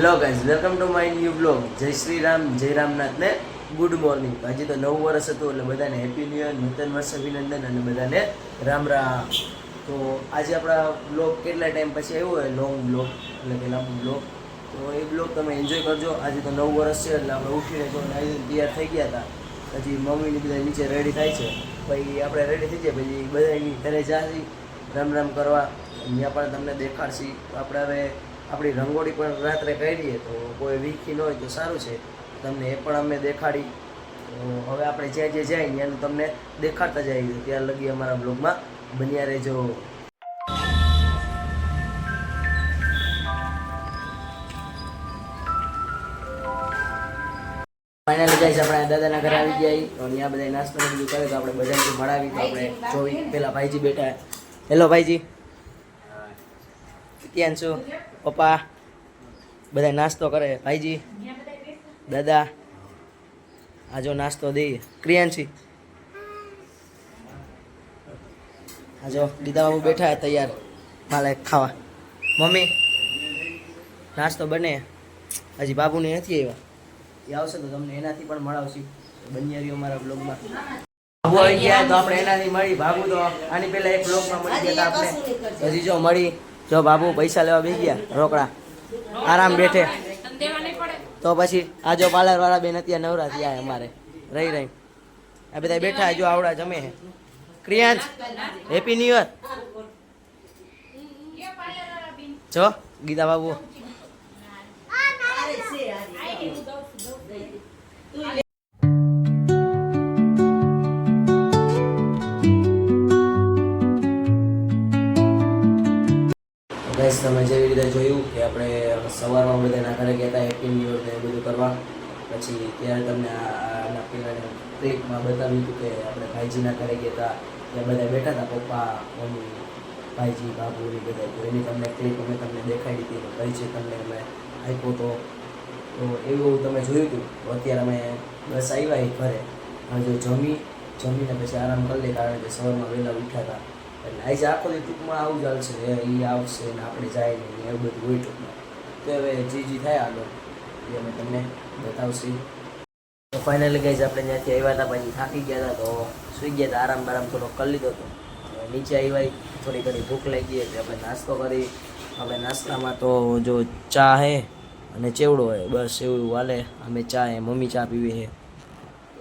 Hello guys, welcome to my new blog Jai Shri Ram જય રામનાથને good morning. હજી તો નવું વર્ષ હતું, એટલે બધાને હેપી ન્યૂ યર, નૂતન વર્ષ અભિનંદન અને બધાને રામ રામ. તો આજે આપણા બ્લોગ કેટલા ટાઈમ પછી આવ્યો હોય? લોંગ બ્લોગ એટલે કે લાંબો બ્લોગ તો એ બ્લોગ તમે એન્જોય કરજો. આજે તો નવું વર્ષ છે, એટલે આપણે ઉઠીને જો નાહી તૈયાર થઈ ગયા હતા. પછી મમ્મીની બધા નીચે રેડી થાય છે. પછી આપણે રેડી થઈ જાય પછી બધા ઘરે જાશી રામ રામ કરવા. ત્યાં પણ તમને દેખાડશી. આપણે હવે આપણી રંગોળી પણ રાત્રે કરીએ તો કોઈ વીખી ન હોય તો સારું છે. તમને એ પણ અમે દેખાડી. હવે આપણે જ્યાં જ્યાં જાય ત્યાં તમને દેખાડતા જઈએ. ત્યાં લગી અમારા બ્લોગમાં બન્યા રહેજો. ફાઇનલી ગાઈસ આપણે દાદાના ઘરે આવી ગયા. તો ત્યાં બધા નાસ્તો બધું કરે તો આપણે બધાને મળાવી તો આપણે જોઈ. પેલા ભાઈજી બેઠા. હેલો ભાઈજી. ક્યાં છો? પપ્પા બધા નાસ્તો કરે. ભાઈજી, દાદા આજો નાસ્તો દઈએ. ક્રિયાંશી આજો દીદા બાબુ બેઠા તૈયાર. માલે ખાવા. મમ્મી, નાસ્તો બને. હજી બાબુને નથી આવ્યા. એ આવશે તો તમને એનાથી પણ મળાવશે. બન્યા રહ્યો મારા બ્લોગમાં બાબુ આવી ગયા તો આપણે એનાથી મળી. બાબુ તો આની પહેલા એક બ્લોગમાં મળી ગયા આપણે. હજી જો મળી. જો બાબુ પૈસા લેવા બે ગયા, રોકડા. આરામ બેઠે. તો પછી આ જો પાર્લર વાળા બેન અત્યારે નવરા થયા અમારે. રહી રહી. આ બધા બેઠા જો આવડા જમે હે ક્રિયાંશ હેપી ન્યુ યર જો, ગીતા બાબુ. ગાઈસ તમે જેવી રીતે જોયું કે આપણે સવારમાં બધાના ઘરે ગયા હતા હેપી ન્યુ ઇયર એ બધું કરવા. પછી ત્યારે તમને આના પહેલાં ક્લિપમાં બતાવ્યું હતું કે આપણે ભાઈજીના ઘરે ગયા હતા, ત્યાં બધા બેઠા હતા, પપ્પા, મમ્મી, ભાઈજી, બાબુ એ બધા તો એની તમને ક્લિપ અમે તમને દેખાડી હતી, એનો પરિચય તમને અમે આપ્યો હતો. તો એવું તમે જોયું હતું. અત્યારે અમે બસ આવ્યા એ ઘરે. હવે જો જમી જમીને પછી આરામ કરી લે કારણ કે સવારમાં વહેલા ઉઠ્યા હતા. એટલે આજે આખો દી ટૂંકમાં આવું ચાલશે એ આવશે ને આપણે જાય ને એવું બધું હોય ટૂંકમાં. તો હવે જી જી થાય આગળ. એ અમે તમને બતાવશી. તો ફાઇનલી ગઈ આપણે ત્યાંથી આવ્યા હતા, પછી થાકી ગયા હતા, તો સુઈ ગયા હતા, આરામ આરામ થોડો કરી લીધો હતો. નીચે આવ્યા થોડી ઘણી ભૂખ લાગી એટલે આપણે નાસ્તો કરી. હવે નાસ્તામાં તો જો ચા હે અને ચેવડો હોય, બસ એવું હાલે. અમે ચા હે, મમ્મી ચા પીવી છે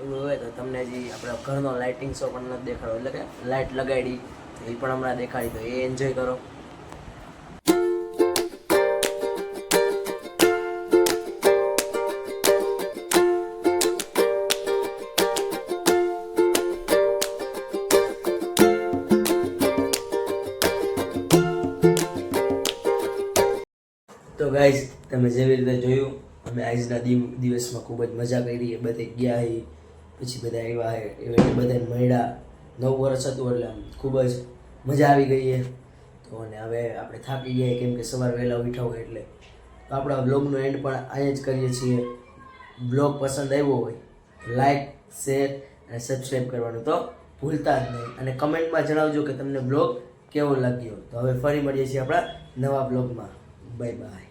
એવું હોય તો તમને હજી આપણે ઘરનો લાઇટિંગ શો પણ નથી દેખાડો. એટલે કે લાઇટ લગાડી એ પણ હમણાં દેખાડી તો એ એન્જોય કરો. તો ગાઈઝ તમે જેવી રીતે જોયું, અમે આજના દિવ- દિવસમાં ખૂબ જ મજા કરી. એ બધે ગયા પછી બધા એવા એવી રીતે મળ્યા. નવ વર્ષ હતું એટલે આમ ખૂબ જ મજા આવી ગઈ તો અને હવે આપણે થાકી ગયા કેમ કે સવાર વહેલા ઉઠ્યા હોય એટલે. તો આપણા બ્લોગનો એન્ડ પણ અહીંયા જ કરીએ છીએ. બ્લોગ પસંદ આવ્યો હોય લાઈક શેર અને સબસ્ક્રાઈબ કરવાનું તો ભૂલતા જ નહીં. અને કમેન્ટમાં જણાવજો કે તમને બ્લોગ કેવો લાગ્યો. તો હવે ફરી મળીએ છીએ આપણા નવા બ્લોગમાં બાય બાય